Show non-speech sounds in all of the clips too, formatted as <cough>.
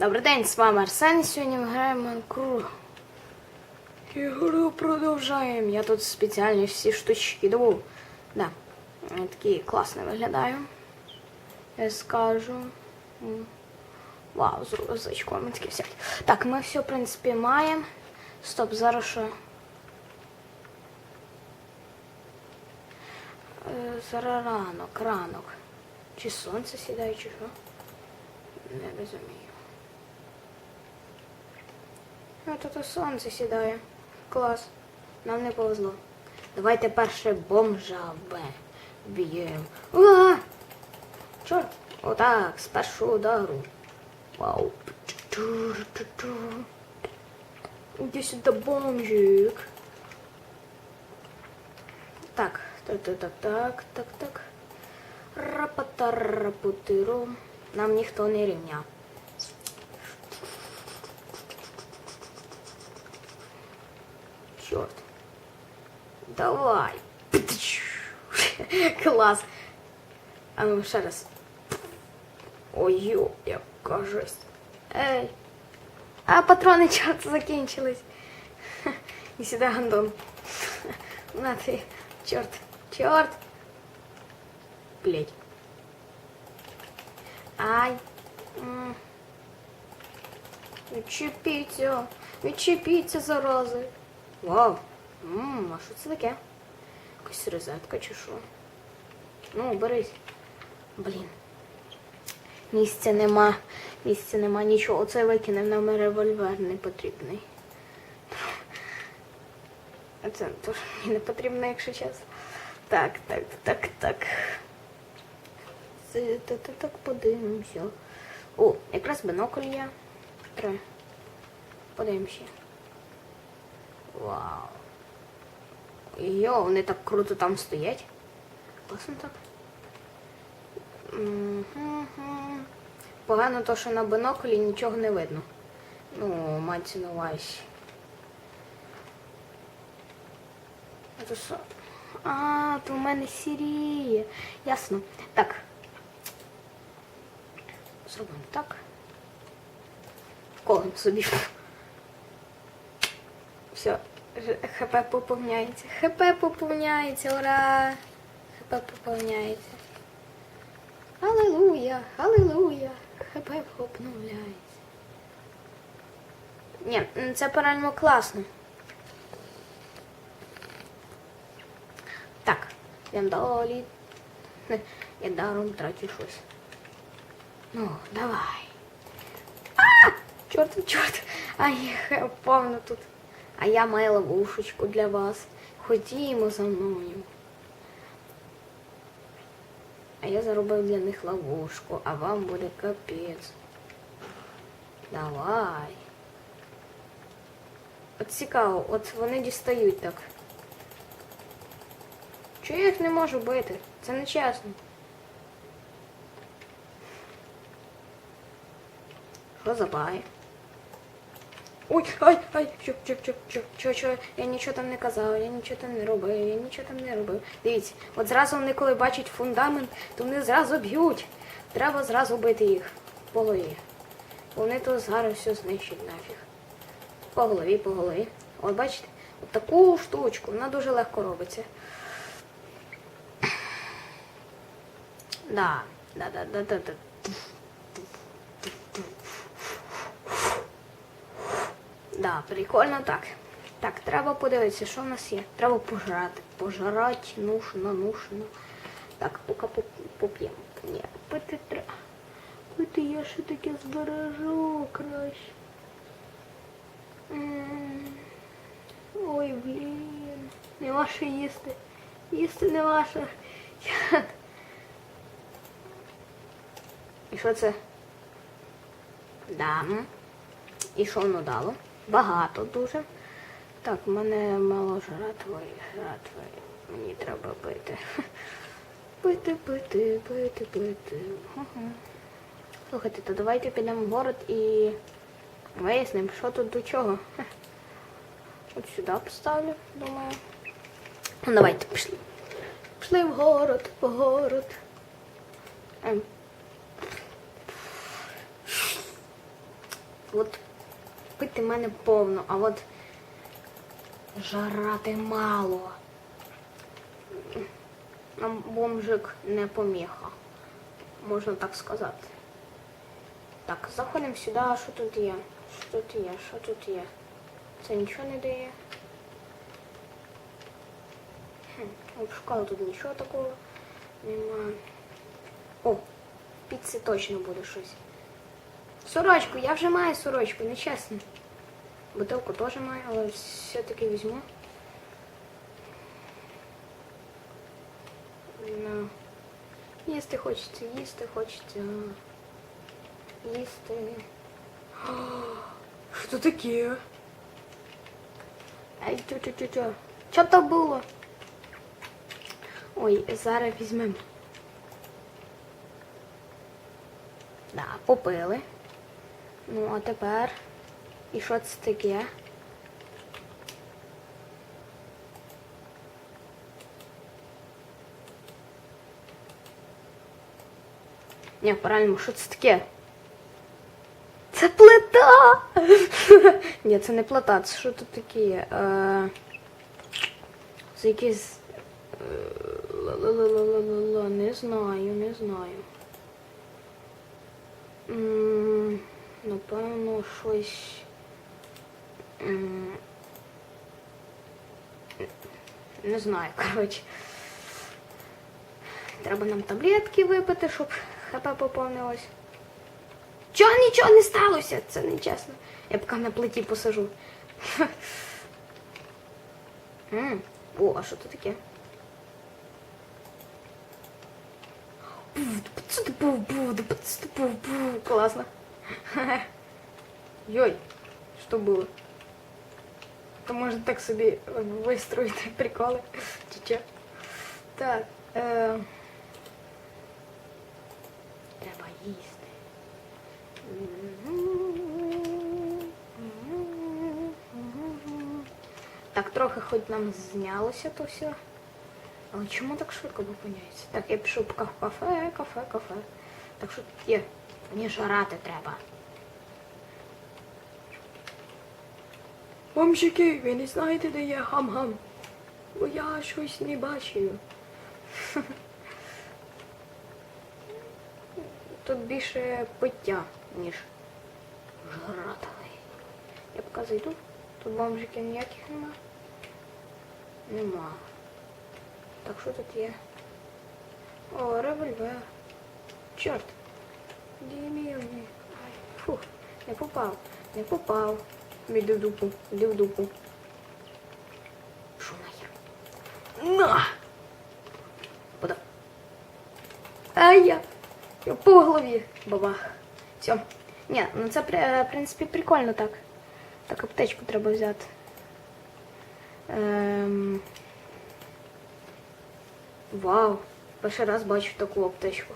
Добрий день, з вами Арсен. Сьогодні ми граємо Круг. Ігру продовжаємо. Я тут спеціальні всі штучки добув. Да. Я такий класно виглядаю. Я скажу. Вау, з рюкзачком такі всякі. Так, ми все, в принципі, маємо. Стоп, зараз що. Е, Зараз ранок, ранок. Чи сонце сідає, чи що? Не розумію. А тут сонце сідає. Клас. Нам не повезло. Давайте перше бомжа б- б'ємо. А! Чорт! Отак, з першого удару. Вау. Іди сюди, бомжик. Так, так, так, так, так, так, так. Рапатарапутиру. Нам ніхто не рівня. Давай. <laughs> Клас. А ну ще раз. Ой, йо, яка жесть. Ей. А патрони чорт закінчились. <laughs> І сюди гандон. <laughs> На ти. Чорт. Чорт. Блять. Ай. М. Відчепіться. Відчепіться, зарази. Вау. Ммм, а що це таке? Якась розетка чи що? Ну, берись. Блін. Місця нема. Місця нема нічого. Оце викинув нам револьвер не потрібний. Це теж мені не потрібно, якщо чесно. Так, так, так, так. Це так, так, так подивимося. О, якраз бінокль є. Треба. Подивимося. Вау. Йо, вони так круто там стоять. Класно так. Погано то, що на биноклі нічого не видно. Ну, мається на увазі. А то в мене сіріє. Ясно. Так. Зробимо так. Вколим собі. Все, ХП поповняється. ХП поповняється, ура! ХП поповняється. Аллилуйя, аллилуйя. ХП поповняється. Ні, це реально класно. Так, йдемо далі. <laughs> Я даром трачу щось. Ну, давай. А! Чорт, чорт. Ай, повно тут. А я маю ловушечку для вас. Ходімо за мною. А я заробив для них ловушку, а вам буде капець. Давай. От цікаво, от вони дістають так. Чого я їх не можу бити? Це не чесно. Що за? Ой, ай, ай, що, що, що, що, що, що, я нічого там не казав, я нічого там не робив, я нічого там не робив. Дивіться, от зразу вони, коли бачать фундамент, то вони зразу б'ють. Треба зразу бити їх по голові. Вони то зараз все знищать нафіг. По голові, по голові. От бачите, от таку штучку, вона дуже легко робиться. Да, да, да, да, да, да. Да, прикольно так. Так, треба подивитися, що в нас є. Треба пожрати. Пожрати, нужно, нужно. Так, поки поп- поп'ємо. Ні, пити треба. Пити я ще таке збережу краще. Ой, блін. Не ваше їсти. Їсти не ваше. І що це? Да. І що воно дало? Багато дуже. Так, в мене мало жратви, жратви. Мені треба пити. <laughs> Пити, пити, пити, пити. Ага. Слухайте, то давайте підемо в город і вияснимо, що тут до чого. <laughs> От сюди поставлю, думаю. Ну, давайте пішли. Пішли в город, в город. Ем. От пити мене повно, а от жарати мало. Нам бомжик не поміха, можна так сказати. Так, заходимо сюди, а що тут є? Що тут є? Що тут є? Це нічого не дає. Хм, обшукала тут нічого такого немає. О, піці точно буде щось. Сорочку, я вже маю сорочку, нечесно. Бутилку теж маю, але все-таки візьму. Ну, їсти хочеться, їсти хочеться. Їсти. О, Що таке? Ай, тю-тю-тю-тю. Що то було? Ой, зараз візьмемо. Да, попили. Ну, а тепер. І що це таке? Ні, правильно, що це таке? Це плита! <laughs> Ні, це не плита, це що тут таке? Е... Це якийсь. е, Не знаю, не знаю. Напевно, щось. Не знаю, коротше. Треба нам таблетки випити, щоб ХП поповнилось. Чого нічого не сталося? Це нечесно. Я поки на плиті посажу. <laughs> О, а що це таке? Классно. <laughs> Йой, что было? То можно так собі вистроїти приколи. Чи? Так. Е... Треба їсти. Так, трохи хоч нам знялося то все. Але чому так швидко виповняється? Так, я пішов в кафе, кафе, кафе. Так що тут є. Мені жарати треба. Бомжики, ви не знаєте, де є гам-гам? Бо я щось не бачив. <laughs> Тут більше пиття, ніж жратовий. Я поки зайду. Тут бомжиків ніяких нема. Нема. Так, що тут є? О, револьвер. Чорт. Дімівні. Ай, фух, не попав. Не попав. Іди в дупу, іди в дупу. Нахер? На! Пода. Ай я. Я по голові. Бабах. Все. Ні, ну це при- в принципі прикольно так. Так, аптечку треба взяти. Ем... Вау, перший раз бачу таку аптечку.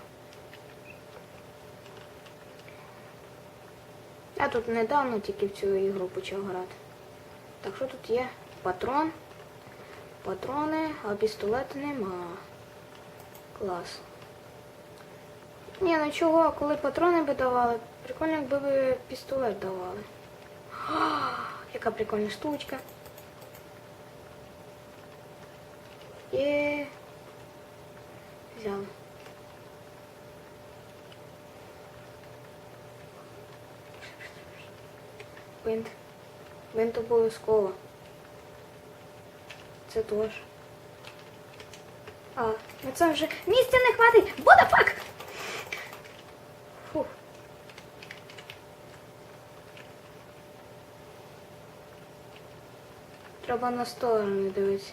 Я тут недавно тільки в цю ігру почав грати. Так що тут є? Патрон. Патрони, а пістолету нема. Клас. Ні, ну чого, коли патрони би давали, прикольно, якби ви пістолет давали. А, яка прикольна штучка. Є. Винт. Винт обов'язково. Це теж. А, ну це вже місця не хватить! Буде фак! Фух. Треба на сторону дивитися.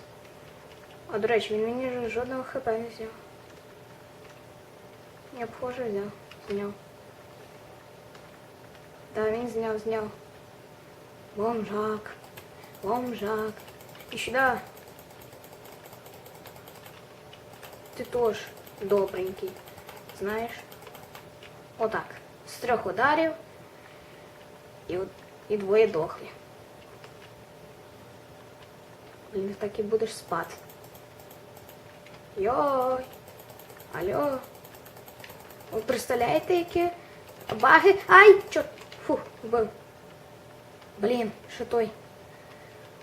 А до речі, він мені жодного хп не взяв. Я б взяв. Зняв. Да, він зняв, зняв. Бомжак. Бомжак. І сюди. Ти теж добренький. Знаєш? Отак. З трьох ударів. От- і двоє дохлі. Блін, так і будеш спати. Йой. Алло. Ви представляєте, які баги? Ай! Чо? Фух, вбив. Блін, що той.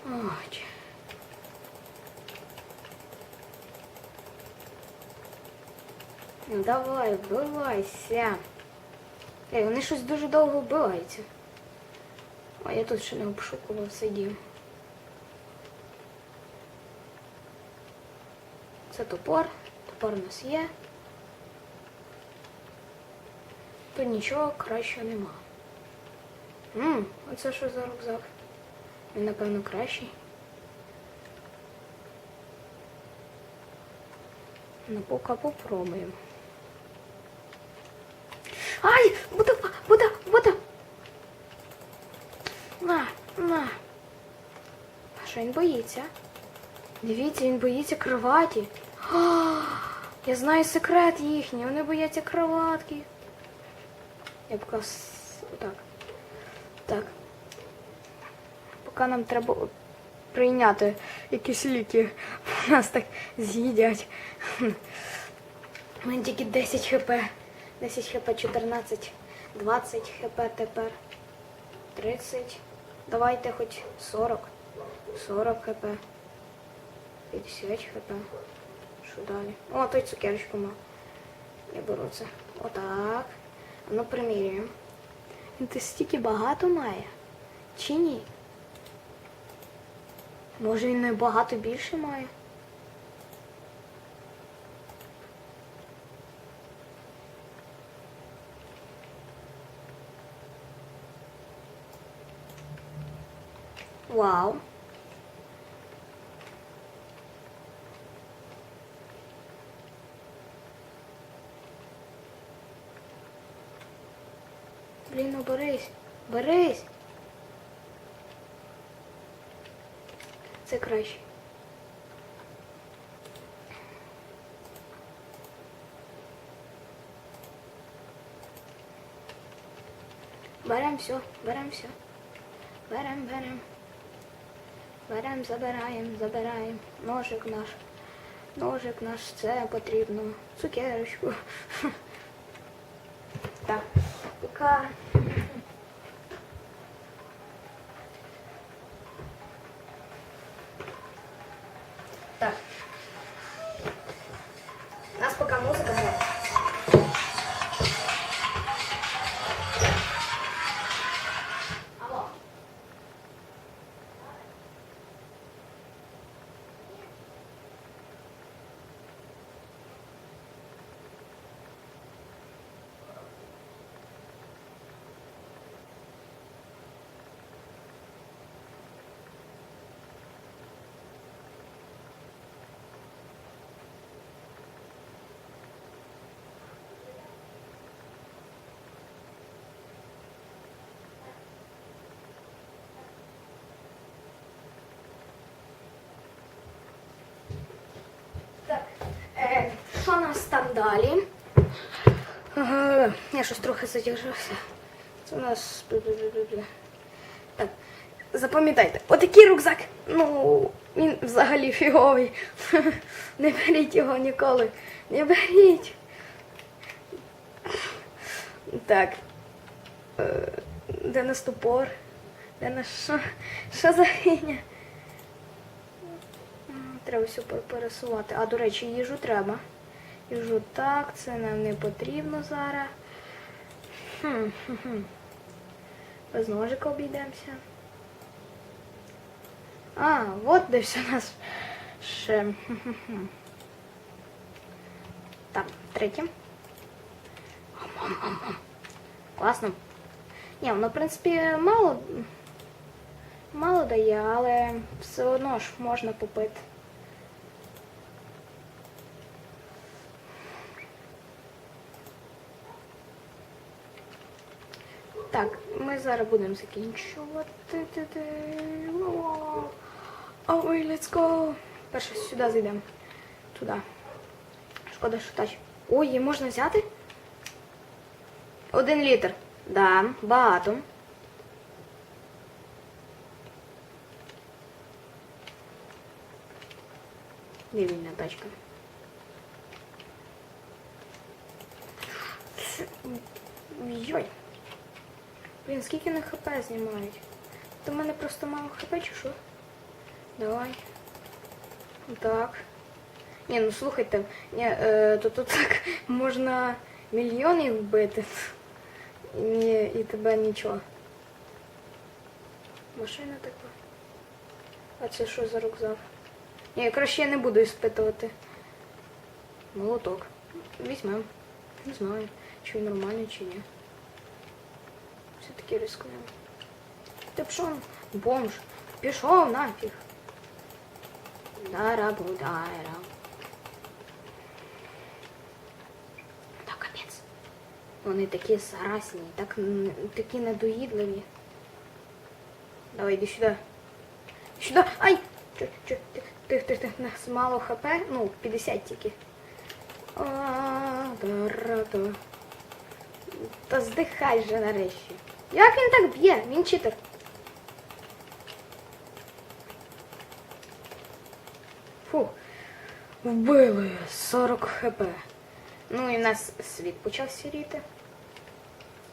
Ой. Ну давай, вбивайся. Ей, вони щось дуже довго вбиваються. А я тут ще не обшукував сидів. Це топор. Топор у нас є. Тут нічого кращого нема. Ммм, оце що за рюкзак? Він, напевно, кращий. Ну, поки попробуємо. Ай! Вода, вода, вода! На, на. А що він боїться? Дивіться, він боїться кроваті. А, я знаю секрет їхній, вони бояться кроватки. Я поки с- отак. Так. Поки нам треба прийняти якісь ліки. Нас так з'їдять. Мене тільки 10 хп. 10 хп, 14, 20 хп тепер. 30. Давайте хоч 40. 40 хп. 50 хп. Що далі? О, той цукерочку мав. Я беру це. Отак. Ну примірюємо. Він ти стільки багато має? Чи ні? Може він набагато більше має? Вау. Блін, ну берись, берись. Це краще. Берем все, берем все. Берем, берем. Берем, забираємо, забираємо. Ножик наш. Ножик наш, це потрібно. Цукерочку. <laughs> Так, пока. Нас там далі? Я щось трохи задержався. Це у нас. Так, запам'ятайте, отакий рюкзак, ну, він взагалі фіговий. <laughs> Не беріть його ніколи. Не беріть. Так. Де наш топор? Де наш що? Що за фігня? Треба все пер- пересувати. А, до речі, їжу треба. Їжу так, це нам не потрібно зараз. Хм, хм, хм. Без ножика обійдемося. А, от де все у нас ще. Хм. Так, третє. Класно. Ні, воно, в принципі, мало, мало дає, але все одно ж можна попити. Так, ми зараз будемо закінчувати. Ой, let's go. Перше сюди зайдемо. Туди. Шкода, що тач. Ой, її можна взяти? Один літр. Да, багато. Дивільна тачка. Йой. Блін, скільки на хп знімають? До мене просто мало хп чи що? Давай. Так. Ні, ну слухайте, ні, е, то тут так <laughs> можна мільйони вбити. Ні, і тебе нічого. Машина така. А це що за рюкзак? Ні, краще я не буду іспитувати. Молоток. Візьмем. Не знаю, чи він нормальний, чи ні. Все-таки рискуємо. Ти пішов, бомж. Пішов нафіг. Дара-будайра. Та капець. Вони такі зарасні, так, такі надоїдливі. Давай, іди сюди. Сюди. Ай! Чо, чо, ти, ти, ти, ти, нас мало хп, ну, 50 тільки. А, дара-да. Та здихай же нарешті. Як він так б'є? Він читер. Фу. Вбили 40 хп. Ну і в нас світ почав сіріти.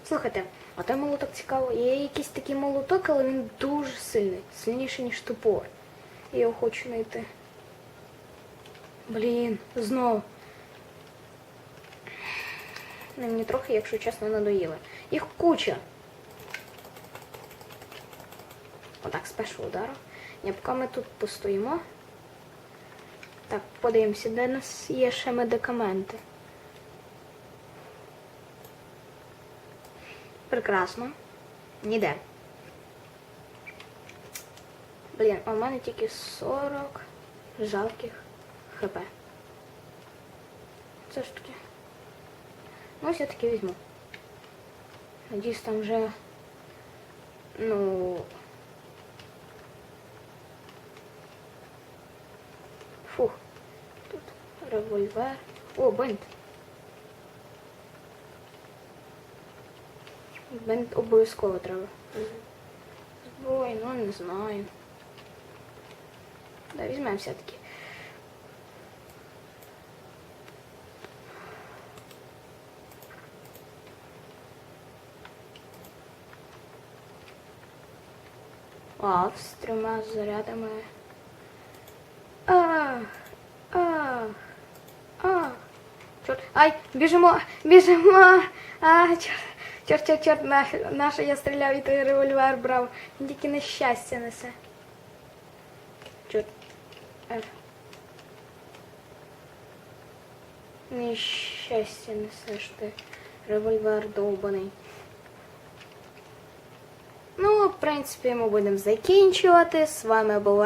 Слухайте, а той молоток цікаво. Є якийсь такий молоток, але він дуже сильний. Сильніший, ніж топор. Я його хочу знайти. Блін, знов. Ну, мені трохи, якщо чесно, надоїли. Їх куча. Отак, з першого удару. Ні, поки ми тут постоїмо. Так, подивимося, де у нас є ще медикаменти. Прекрасно. Ніде. Блін, а в мене тільки 40 жалких хп. Це ж таки. Ну, все-таки візьму. Надіюсь, там вже. Ну. Фух. Тут револьвер. О, бинт. Бинт обов'язково треба. Зброй, ну не знаю. Да, візьмемо все-таки. А, з трьома зарядами. А, а. Чорт. Ай, біжимо, біжимо. А, чорт, чорт, чорт, чорт, на, наша я стріляв і той револьвер брав. Він тільки нещастя несе. Чорт. F. Нещастя несеш ти. Револьвер довбаний. Ну, в принципі, ми будемо закінчувати. З вами була